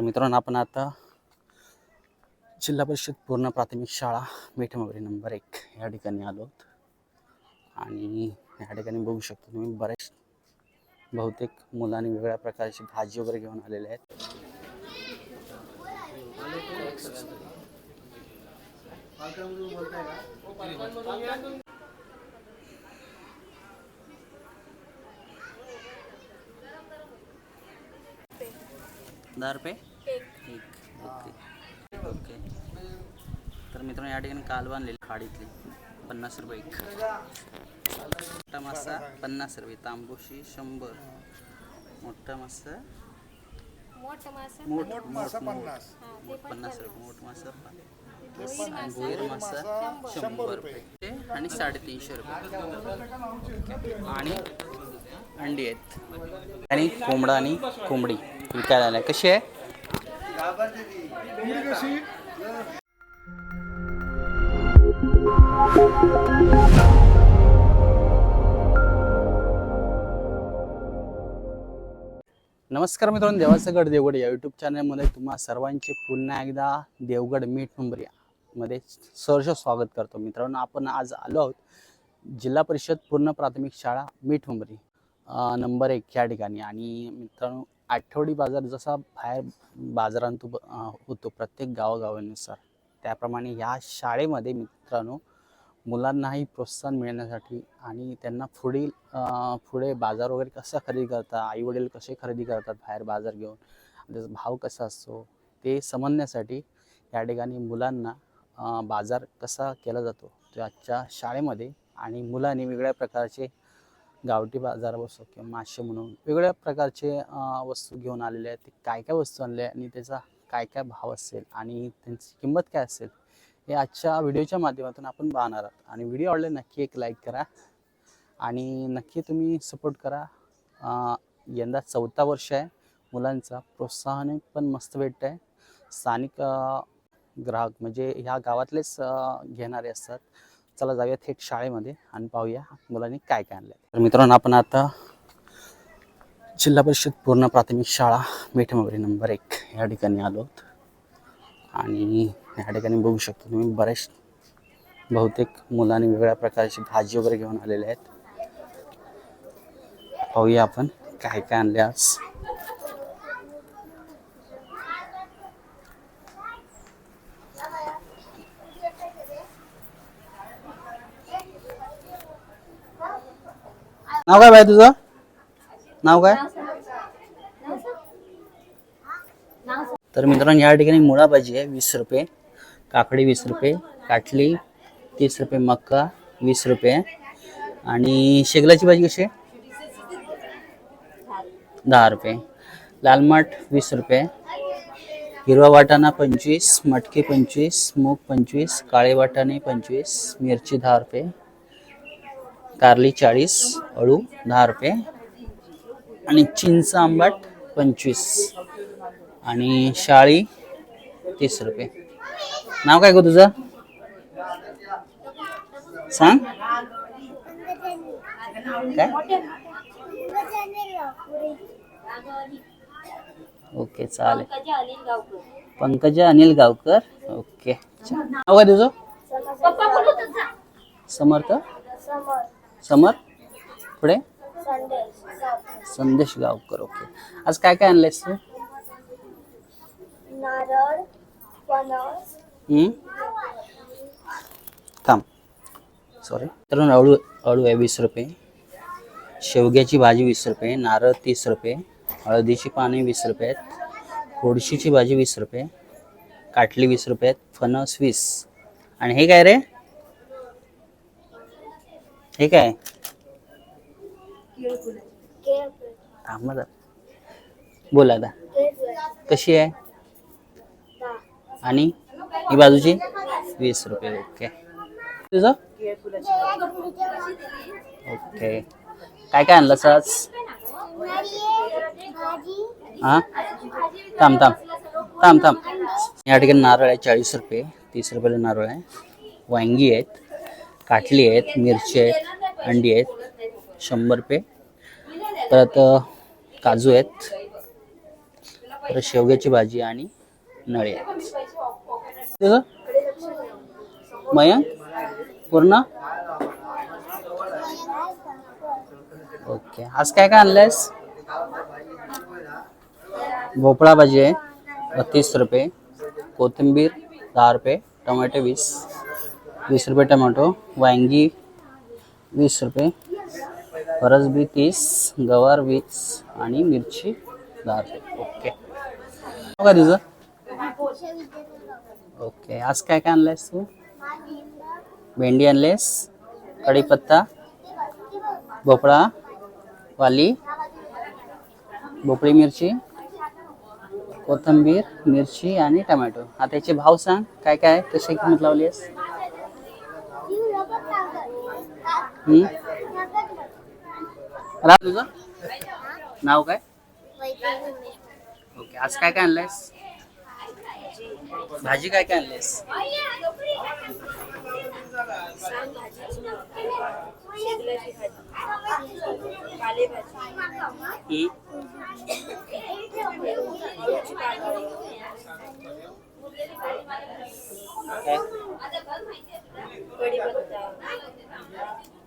तर मित्रांनो आपण आता जिल्हा परिषद पूर्ण प्राथमिक शाळा मिठमगरी नंबर एक या ठिकाणी आलो आहोत. आणि या ठिकाणी बघू शकतो तुम्ही बरेच बहुतेक मुलांनी वेगळ्या प्रकारची भाजी वगैरे घेऊन आलेले आहेत. दहा रुपये? एक ओके ओके तर मित्रांनो या ठिकाणी काल बांधलेली खाडीतली पन्नास रुपये एक. मोठा मासा पन्नास रुपये. तांबूशी शंभर. मोठा मासा. मोठं मासा पन्नास. रुपये. मोठ मासा मासा. शंभर रुपये. आणि साडेतीनशे रुपये. आणि अंडी आहेत. आणि कोंबडा आणि कोंबडी. विकायला कशी आहे? नमस्कार मित्रांनो देवाचं गड देवगड या यूट्यूब चॅनलमध्ये तुम्हा सर्वांचे पुन्हा एकदा देवगड मीठ नंबरमध्ये सहर्ष स्वागत करतो. मित्रांनो आपण आज आलो आहोत जिल्हा परिषद पूर्ण प्राथमिक शाळा मीठ मुंबरी नंबर एक या ठिकाणी. आणि मित्रांनो आठवडी बाजार जसा बाहेर बाजारांतू होतो प्रत्येक गावागावानुसार त्याप्रमाणे ह्या शाळेमध्ये मित्रांनो मुलांनाही प्रोत्साहन मिळण्यासाठी आणि त्यांना पुढील पुढे बाजार वगैरे कसा खरेदी करतात आई वडील कसे खरेदी करतात बाहेर बाजार घेऊन त्याचा भाव कसा असतो ते समजण्यासाठी या ठिकाणी मुलांना बाजार कसा केला जातो त्याच्या शाळेमध्ये आणि मुलांनी वेगळ्या प्रकारचे गावठी बाजार असो किंवा मासे म्हणून वेगवेगळ्या प्रकारचे वस्तू घेऊन आलेले आहेत. ते काय काय वस्तू आणल्या आणि त्याचा काय काय भाव असेल आणि त्यांची किंमत काय असेल हे आजच्या व्हिडिओच्या माध्यमातून आपण पाहणार आहोत. आणि व्हिडिओ आवडले नक्की एक लाईक करा आणि नक्की तुम्ही सपोर्ट करा. यंदा चौथा वर्ष आहे. मुलांचा प्रोत्साहन पण मस्त भेटत आहे स्थानिक ग्राहक म्हणजे ह्या गावातलेच घेणारे असतात. चला जाऊया थेट शाळेमध्ये आणि पाहूया मुलांनी काय काय आणलं तर मित्रांनो आपण आता जिल्हा परिषद पूर्ण प्राथमिक शाळा मिठमगरी नंबर एक या ठिकाणी आलो आहोत. आणि या ठिकाणी बघू शकतो तुम्ही बरेच बहुतेक मुलांनी वेगवेगळ्या प्रकारची भाजी वगैरे घेऊन आलेले आहेत. पाहूया आपण काय काय आणले आज. नाव काय बाय तुझं? नाव काय? तर मित्रांनो या ठिकाणी मुळा भाजी आहे वीस रुपये. काकडी वीस रुपये काटली तीस रुपये मक्का वीस रुपये. आणि शेगलाची भाजी कशी आहे? दहा रुपये. लालमाठ वीस रुपये. हिरवा वाटाणा पंचवीस मटके पंचवीस मूग पंचवीस काळे वाटाणे पंचवीस मिरची दहा रुपये. कारली चाळीस अळू दहा रुपये आणि चिंच आंबाट पंचवीस आणि शाळी तीस रुपये. नाव काय गो तुझं? सांग. काय? ओके चालेल. पंकजा अनिल गावकर. ओके. नाव काय तुझं? समर्थ. समर? पुढे? संदेश गावकर. ओके. आज काय काय आणलंयस तू? नारळ फणस हम्म? थांब. सॉरी तर अळू अळू आहे वीस रुपये. शेवग्याची भाजी वीस रुपये नारळ तीस रुपये हळदीची पाने वीस रुपये आहेत गोडशीची भाजी वीस रुपये काटली वीस रुपये आहेत फणस वीस. आणि हे काय रे? ठीक आहे. थांब जरा. बोला आता. कशी आहे? आणि ही बाजूची? वीस रुपये ओके. तुझं? ओके. काय काय आणलं आज? हा? थांब थांब. थांब थांब. या ठिकाणी नारळ आहे चाळीस रुपये. तीस रुपयाला नारळ आहे. वांगी आहेत. काटली आहेत मिरची आहेत अंडी आहेत शंभर रुपये. परत काजू आहेत परत शेवग्याची भाजी आणि नळी आहेत. मयंक पूर्ण? ओके. आज काय काय आणलंयस? भोपळा भाजी आहे तीस रुपये. कोथिंबीर दहा रुपये. टोमॅटो वीस. वीस रुपये टोमॅटो वांगी वीस रुपये फरसबी तीस गवार वीस आणि मिरची दहा रुपये. ओके. हो का तुझं? ओके. आज काय काय आणलंयस तू? भेंडी आणलेस कढीपत्ता भोपळा वाली भोपळी मिरची कोथिंबीर मिरची आणि टमॅटो. आता याचे भाव सांग काय काय आहे? कशी किंमत लावली आहेस? हम्म? रा तुझं? नाव काय? ओके आज काय काय आणलंयस? भाजी काय काय आणलीस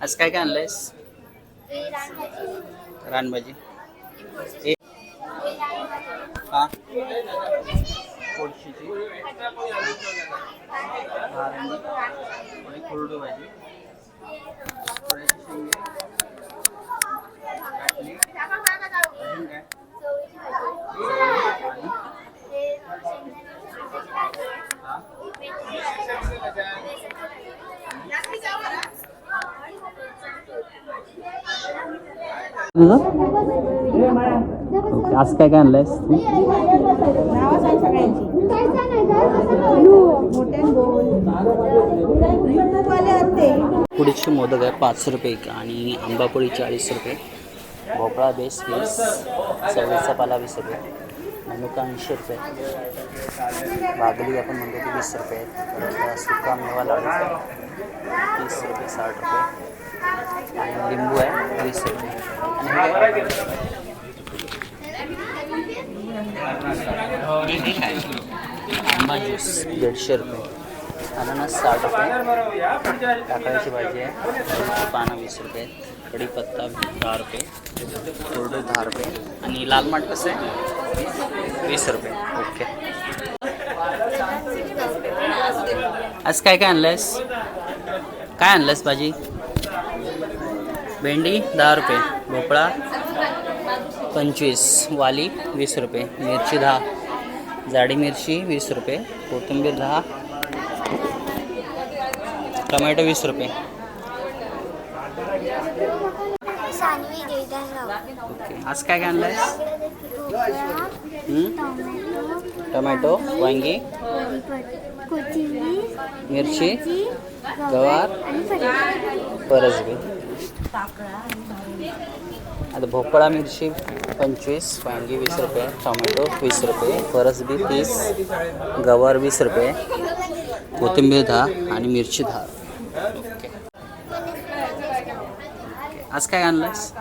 आज काय काय आणलंयस? रानभाजी. हा. कोळशीची. कोरडू भाजी. शेंगे. काय ओके आज काय काय आणलंयस तू? पुढीचे मोदक आहे पाच रुपये एक आणि आंबापोळी चाळीस रुपये भोपळा बेस वीस चवळीचा पाला वीस रुपये मनुका ऐंशी रुपये बागली आपण म्हणतो ती वीस रुपये सुका मेवा लाडू तीस रुपये साठ रुपये. हे काय? हे काय आंबा ज्यूस दीडशे रुपये अननस साठ रुपये टाकळ्याची भाजी आहे पानं वीस रुपये कढीपत्ता दहा रुपये कोरडू दहा रुपये आणि लाल माठ कसं आहे वीस रुपये ओके आज काय काय आणलंयस काय आणलंयस भाजी भेंडी दहा रुपये. भोपळा पंचवीस. वाली वीस रुपये. मिरची दहा. जाडी मिरची वीस रुपये. कोथिंबीर दहा. टोमॅटो वीस रुपये. ओके. आज काय काय आणलंयस? भोपळा हं? टोमॅटो वांगी मिरची गवार. परसबी आता भोपळा मिरची पंचवीस वांगी वीस रुपये टोमॅटो वीस रुपये परसबी तीस गवार वीस रुपये कोथिंबीर दहा आणि मिरची दहा. आज काय आणलंयस?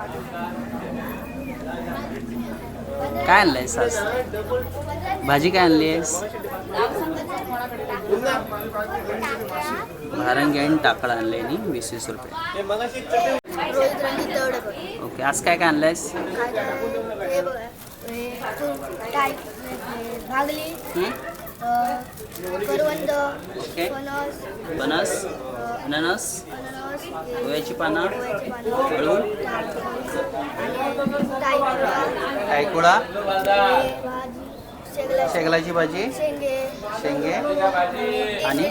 काय आणलंयस आज? भाजी काय आणली आहेस भारंगी आणि टाकळा आणले वीस वीस रुपये. रोहित रणजित दौडकर. ओके आज काय काय आणलंयस? हे बघा, हे टाय- हे भागली हं? अ, करवंद ओके. फणस बनस अ, अननस अननस हे ओव्याची पानं ओव्याची पानं, हळू. आणि टायकुळा, कायकुळा हे भाजी. शेगला शेगलाची भाजी शेंगे. शेंगे आणि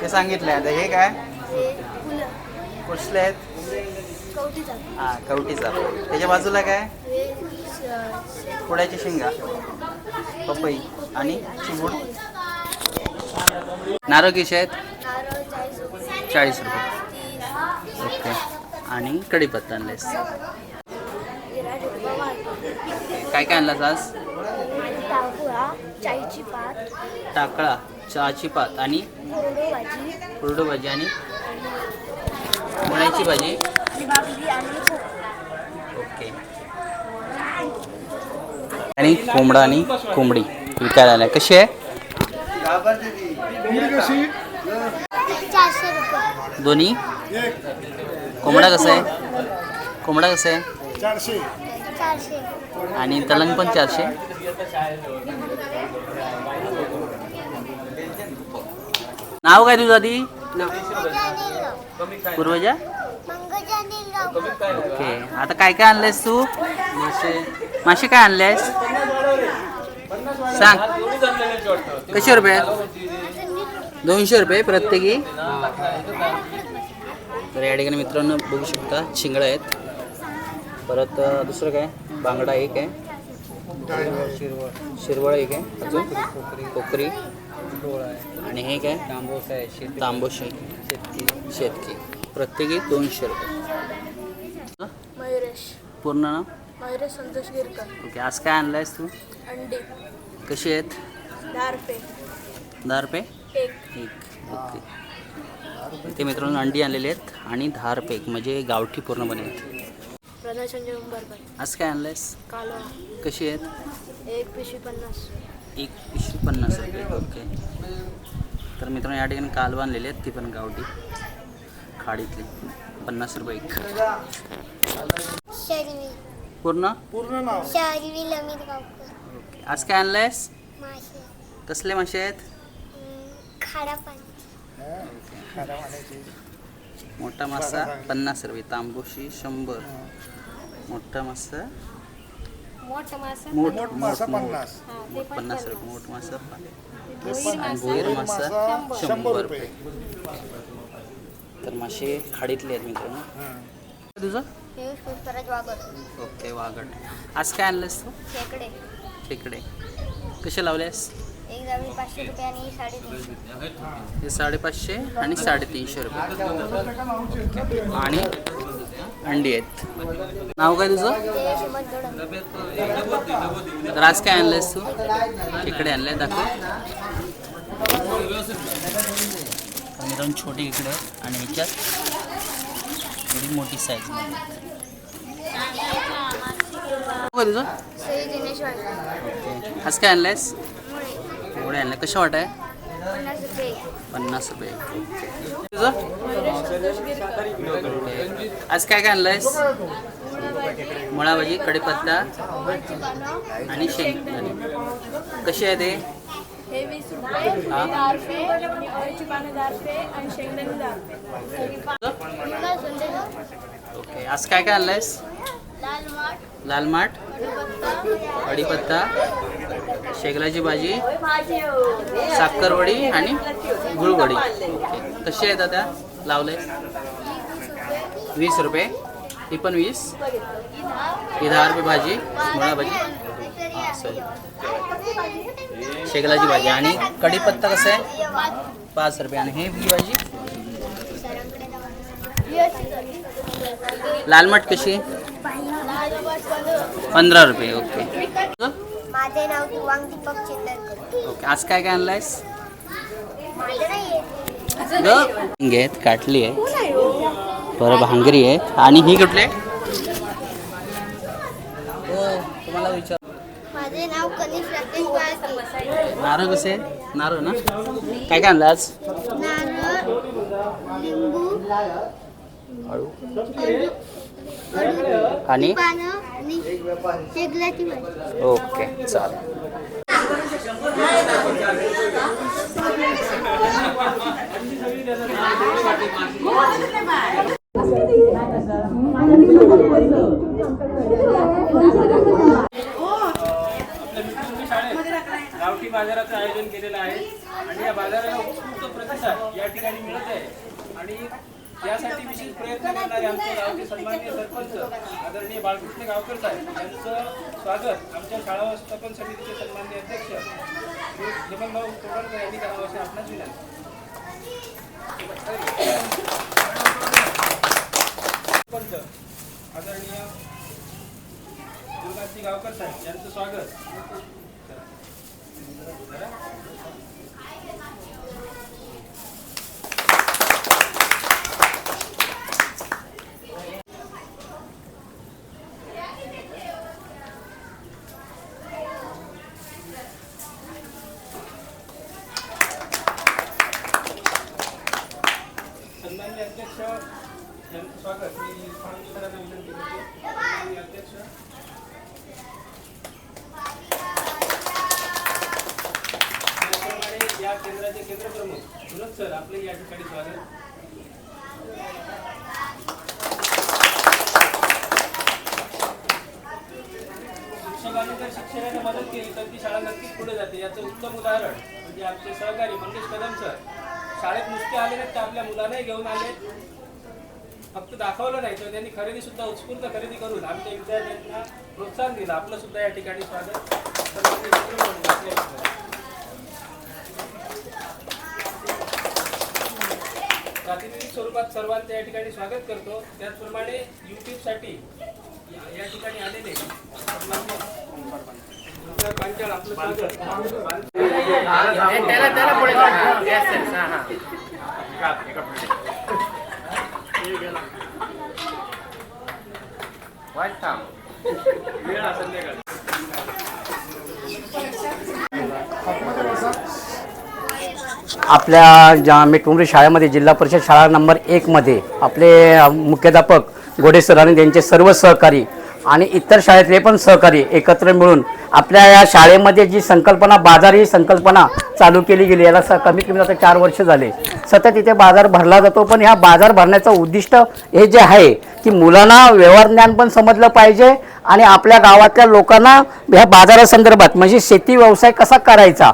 ते सांगितले आता हे काय? हे फुलं. कुठले आहेत हा कवटीचा त्याच्या बाजूला काय? कुड्याची शेंगा. पपई आणि चिबूड नारळ कसे आहेत? चाळीस रुपये. ओके. आणि कढीपत्ता आणलेस काय काय आणलास आज? टाकुळा चहाची पात आणि कुरडू भाजी आणि मुळ्याची भाजी आणि भाकरी आणि खूप ओके आणि कोंबडा आणि कोंबडी. विकायला आल्या कशी आहे? दोन्ही? कोंबडा कसा आहे? कोंबडा कसा आहे? आणि तलंग पण चारशे? नाव काय तुझं आधी? पूर्वजा? ओके. आता काय काय आणलंयस तू? मासे मासे काय आणलेस सांग. कशे रुपये? दोनशे रुपये प्रत्येकी? तर या ठिकाणी मित्रांनो बघू शकता शिंगडा आहेत. परत दुसरं काय? बांगडा एक आहे. शिरवळ एक आहे. अजून? कोकरी. आणि हे काय? तांबोस आहे तांबोशी. शेतकी. शेतकी. प्रत्येकी दोनशे रुपये. मयुरेश. पूर्ण ना मयुरेश संतोष गिरकर. ओके आज काय आणलायस तू? अंडे. कशी आहेत? दहा रुपये. दहा रुपये? एक. एक. ओके. इथे मित्रांनो अंडी आणलेली आहेत आणि दहा रुपये एक म्हणजे गावठी पूर्णपणे आहेत. प्रधान संजय उंबरकर. आज काय आणलंयस? कालवा. कशी आहेत? एक पिशवी पन्नास. एक पिशवी पन्नास रुपये ओके. तर मित्रांनो या ठिकाणी काल बांधलेली आहेत ती पण गावठी. खाडीतली. पन्नास रुपये एक. शर्वी. पूर्ण? पूर्ण नाव. शर्वी लमित गावकर. ओके. आज काय आणलंयस? मासे. कसले मासे आहेत? खारा पाणी. मोठा मासा पन्नास रुपये. तांबोशी शंभर. मोठा मासा. मोठा मासा. मोठ मोठ मासा पन्नास. मोठ पन्नास रुपये. मोठ मासा भोईर मासा. शंभर रुपये. तर मासे खाडीतले आहेत मित्रांनो. हां. तुझं? पियुष पुष्पराज वागर ओके वागड. आज काय आणलंस तू? खेकडे. तिकडे कसे लावलेस? एक जाळी पाचशे रुपये आणि साडेतीनशे हे साडेपाचशे आणि साडेतीनशे रुपये. आणि अंडी आहेत. नाव काय तुझं? तर आज काय आणलंयस तू? इकडे आणलंय दाखव. मित्रांनो छोटी इकडे आणि ह्याच्यात थोडी मोठी साईज काय तुझं? आज काय आणलंयस? मुळे. एवढे आणलं कसं वाट आहे पन्नास रुपये. तुझं? ओके. आज काय काय आणलंयस? मुळा भाजी कढीपत्ता आणि शेंगदाणे. कशी आहे ते? हे वीस रुपये हा. दहा रुपये आणि अळीची पानं दहा रुपये आणि शेंगदाणे दहा रुपये ओके आज काय काय आणलंयस? लाल माठ लाल कढीपत्ता शेगलाची भाजी साखरवडी आणि गुळवडी. ओके कशी आहे त्या लावले वीस रुपये. ही पण वीस. ही दहा रुपये भाजी मुळा भाजी. शेगलाची भाजी आणि कढीपत्ता कसं आहे? पाच रुपये. आणि हे ही भाजी? लाल माठ कशी? पंधरा रुपये ओके. माझे नाव दिवांग दीपक चिंदरकर ओके आज काय काय आणलायस? आहेत काटली आहे परत भांगरी आहे आणि ही कुठले हो तुम्हाला विचार माझे नाव कनिष राकेश बाळके नारळ कसे? नारळ ना? काय काय आणलं आज? नारळ लिंबू अळू अळू आणि? ओके चालेल. गावठी बाजाराचं आयोजन केलेलं आहे. आणि या बाजाराला उत्स्फूर्त प्रतिसाद या ठिकाणी मिळत आहे. आणि यासाठी विशेष प्रयत्न करणारे आमचे गावचे सन्माननीय सरपंच आदरणीय बाळकृष्ण गावकर साहेब यांचं स्वागत आमच्या शाळा व्यवस्थापन समितीचे सन्माननीय अध्यक्ष जमनभाऊ तोडणकर यांनी करावं असे आपणास विनंती सरपंच आदरणीय दुर्गाजी गावकर साहेब यांचं स्वागत सन्माननीय अध्यक्ष यांचं स्वागत मी फडणवीस सरांना विनंती करतो सन्माननीय अध्यक्ष त्याचप्रमाणे या केंद्राचे केंद्र प्रमुख सुरज सर आपले या ठिकाणी स्वागत. शिक्षकांनी जर शिक्षकांना मदत केली तर ती शाळा नक्कीच पुढे जाते. याचं उत्तम उदाहरण म्हणजे आमचे सहकारी मंगेश कदम सर. शाळेत नुसते आले नाहीत तर आपल्या मुलांनाही घेऊन आले फक्त दाखवलं नाही तर त्यांनी खरेदी सुद्धा उत्स्फूर्त खरेदी करून आमच्या विद्यार्थ्यांना प्रोत्साहन दिलं. आपलं सुद्धा या ठिकाणी स्वागत सन्माननीय चित्रपट आपल्या इथं. प्रातिनिधिक स्वरूपात सर्वांचं या ठिकाणी स्वागत करतो. त्याचप्रमाणे युट्यूबसाठी या ठिकाणी आलेले सन्माननीय पांचाळ आपलं स्वागत वेळ संध्याकाळी. आपल्या ज्या मिटमुंबरी शाळेमध्ये जिल्हा परिषद शाळा नंबर एकमध्ये आपले मुख्याध्यापक गोडे सर आणि त्यांचे सर्व सहकारी आणि इतर शाळेतले पण सहकारी एकत्र मिळून आपल्या या शाळेमध्ये जी संकल्पना बाजार ही संकल्पना चालू केली गेली याला स कमीत कमी आता चार वर्ष झाले. सतत इथे बाजार भरला जातो पण ह्या बाजार भरण्याचं उद्दिष्ट हे जे आहे की मुलांना व्यवहार ज्ञान पण समजलं पाहिजे आणि आपल्या गावातल्या लोकांना ह्या बाजारासंदर्भात म्हणजे शेती व्यवसाय कसा करायचा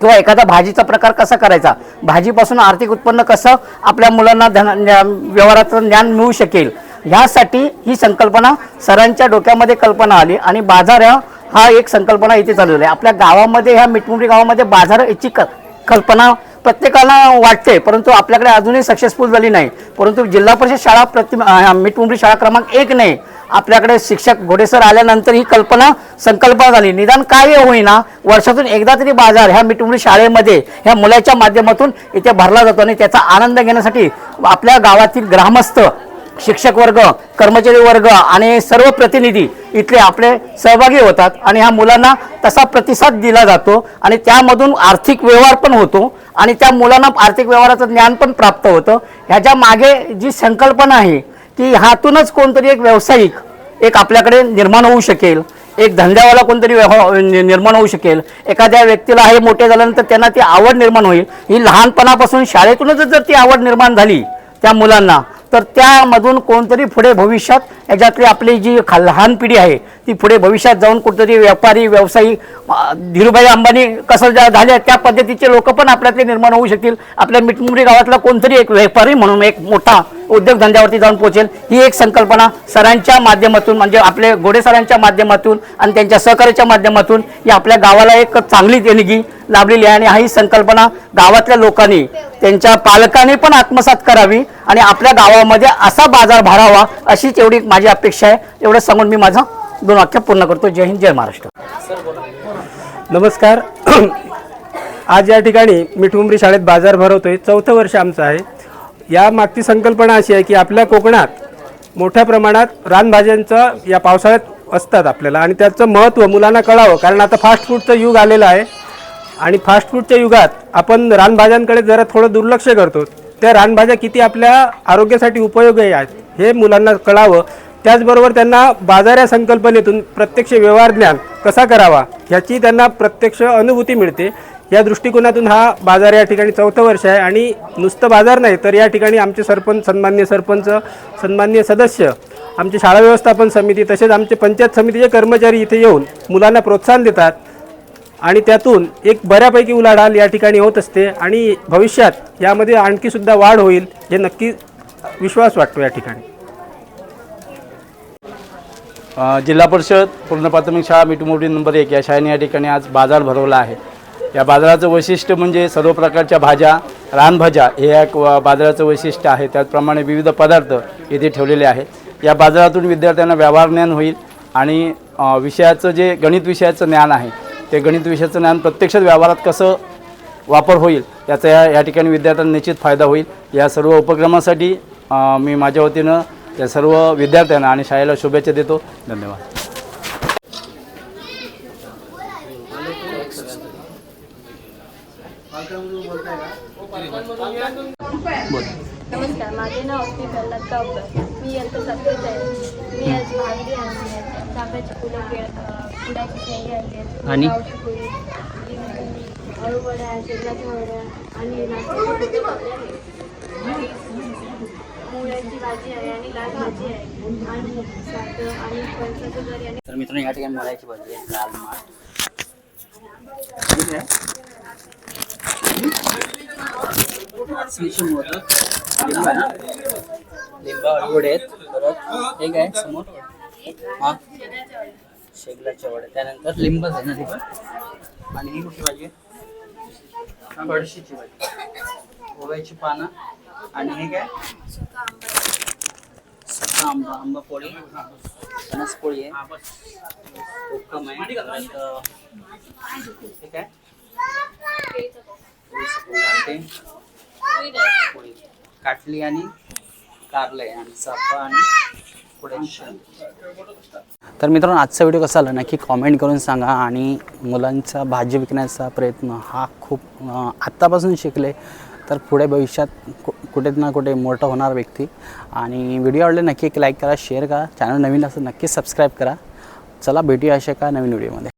किंवा एखादा भाजीचा प्रकार कसा करायचा? भाजीपासून आर्थिक उत्पन्न कसं आपल्या मुलांना धन व्यवहाराचं ज्ञान मिळू शकेल? ह्यासाठी ही संकल्पना सरांच्या डोक्यामध्ये कल्पना आली आणि बाजार हा- एक संकल्पना इथे चालवली आहे. आपल्या गावामध्ये ह्या मिठमुंडी गावामध्ये बाजार याची क कल्पना प्रत्येकाला वाटते परंतु आपल्याकडे अजूनही सक्सेसफुल झाली नाही. परंतु जिल्हा परिषद शाळा प्रति अं, शाळा क्रमांक एक नाही आपल्याकडे शिक्षक घोडेसर आल्यानंतर ही कल्पना संकल्पना झाली. निदान काय होईना वर्षातून एकदा तरी बाजार ह्या मिटमुंबरी शाळेमध्ये ह्या मुलाच्या माध्यमातून इथे भरला जातो आणि त्याचा आनंद घेण्यासाठी आपल्या गावातील ग्रामस्थ शिक्षक वर्ग कर्मचारी वर्ग आणि सर्व प्रतिनिधी इथले आपले सहभागी होतात आणि ह्या मुलांना तसा प्रतिसाद दिला जातो आणि त्यामधून आर्थिक व्यवहार पण होतो आणि त्या मुलांना आर्थिक व्यवहाराचं ज्ञान पण प्राप्त होतं. ह्याच्या मागे जी संकल्पना आहे की ह्यातूनच कोणतरी एक व्यावसायिक एक आपल्याकडे निर्माण होऊ शकेल. एक धंद्यावाला कोणतरी निर्माण होऊ शकेल. एखाद्या व्यक्तीला हे मोठे झाल्यानंतर त्यांना ती आवड निर्माण होईल. ही लहानपणापासून शाळेतूनच जर ती आवड निर्माण झाली त्या मुलांना तर त्यामधून कोणतरी पुढे भविष्यात याच्यातली आपली जी खा लहान पिढी आहे ती पुढे भविष्यात जाऊन कुठेतरी व्यापारी व्यवसायी धीरूभाई अंबानी कसं ज्या झाल्या त्या पद्धतीचे लोक पण आपल्यातले निर्माण होऊ शकतील. आपल्या मिटमुंबरी गावातला कोणतरी एक व्यापारी म्हणून एक मोठा उद्योगधंद्यावरती जाऊन पोहोचेल. ही एक संकल्पना सरांच्या माध्यमातून म्हणजे आपले गोडे सरांच्या माध्यमातून आणि त्यांच्या सहकार्याच्या माध्यमातून ही आपल्या गावाला एक चांगली देणगी लाभलेली आहे आणि ही संकल्पना गावातल्या लोकांनी त्यांच्या पालकांनी पण आत्मसात करावी आणि आपल्या गावामध्ये असा बाजार भरावा अशी एवढी माझी अपेक्षा आहे. एवढं सांगून मी माझं दोन वाक्य पूर्ण करतो. जय हिंद जय महाराष्ट्र. नमस्कार. आज या ठिकाणी मिठमुंबरी शाळेत बाजार भरवतोय. चौथं वर्ष आमचं आहे. या मागची संकल्पना अशी आहे की आपल्या कोकणात मोठ्या प्रमाणात रानभाज्यांचं या पावसाळ्यात असतात आपल्याला. आणि त्याचं महत्त्व मुलांना कळावं कारण आता फास्ट फूडचं युग आलेलं आहे. आणि फास्ट फूडच्या युगात आपण रानभाज्यांकडे जरा थोडं दुर्लक्ष करतो. त्या रानभाज्या किती आपल्या आरोग्यासाठी उपयोगी आहेत हे मुलांना कळावं. त्याचबरोबर त्यांना बाजार या संकल्पनेतून प्रत्यक्ष व्यवहार ज्ञान कसा करावा ह्याची त्यांना प्रत्यक्ष अनुभूती मिळते. या दृष्टिकोनातून हा बाजार या ठिकाणी चौथं वर्ष आहे आणि नुसतं बाजार नाही तर या ठिकाणी आमचे सरपंच सन्मान्य सरपंच सन्मान्य सदस्य आमची शाळा व्यवस्थापन समिती तसेच आमचे पंचायत समितीचे कर्मचारी इथे येऊन मुलांना प्रोत्साहन देतात. आणि त्यातून एक बऱ्यापैकी उलाढाल या ठिकाणी होत असते आणि भविष्यात यामध्ये आणखीसुद्धा वाढ होईल हे नक्की विश्वास वाटतो या ठिकाणी. जिल्हा परिषद पूर्ण प्राथमिक शाळा मिठुमोठी नंबर एक या शाळेने या ठिकाणी आज बाजार भरवला आहे. या बाजाराचं वैशिष्ट्य म्हणजे सर्व प्रकारच्या भाज्या रानभाज्या हे एक बाजाराचं वैशिष्ट्य आहे. त्याचप्रमाणे विविध पदार्थ येथे ठेवलेले आहेत या बाजारातून विद्यार्थ्यांना व्यवहार ज्ञान होईल आणि विषयाचं जे गणित विषयाचं ज्ञान आहे ते गणित विषयाचं ज्ञान प्रत्यक्षात व्यवहारात कसं वापर होईल याचा या या ठिकाणी विद्यार्थ्यांना निश्चित फायदा होईल. या सर्व उपक्रमासाठी मी माझ्या वतीनं या सर्व विद्यार्थ्यांना आणि शाळेला शुभेच्छा देतो. धन्यवाद. नमस्कार माझे नाव अस्मी प्रल्हाद गावकर मी इयत्ता सातवीत आहे. मी आज भांडी आणली आहेत. चाफ्याची फुलं केळ फुलाची शेंगे आणली आहेत. आणि? गावठी लिंबू, अळूवड्या शेंगाच्या वड्या आणि फुलं आहे. मुळ्याची भाजी आहे आणि लाल भाजी आहे. आणि साखर आणि आणि तर मित्रांनो या ठिकाणी मुळ्याची भाजी आहे लाल माठ. स्पेशल मोदक लिंबा ना लिंबा अळवडे आहेत. परत हे काय? समोर? हा. शेगलाच्या वड्या त्यानंतर लिंबच आहे ना लिंब? आणि ही कुठली भाजी आहे? भाजी. ओव्याची पानं. आणि हे काय? सुका आंबा. आंबा पोळी. फणस पोळी आहे. कोकम आहे. हे काय? काटे, काटली आणि कारले आणि चाफा आणि पुढे तर मित्रांनो आजचा व्हिडिओ कसा आला नक्की कॉमेंट करून सांगा आणि मुलांचा भाजी विकण्याचा प्रयत्न हा खूप आत्तापासून शिकले. तर पुढे भविष्यात कु कुठे ना कुठे मोठा होणार व्यक्ती. आणि व्हिडिओ आवडले नक्की एक लाईक करा शेअर करा. चॅनल नवीन असं नक्की सबस्क्राईब करा. चला भेटूया अशा का नवीन व्हिडिओमध्ये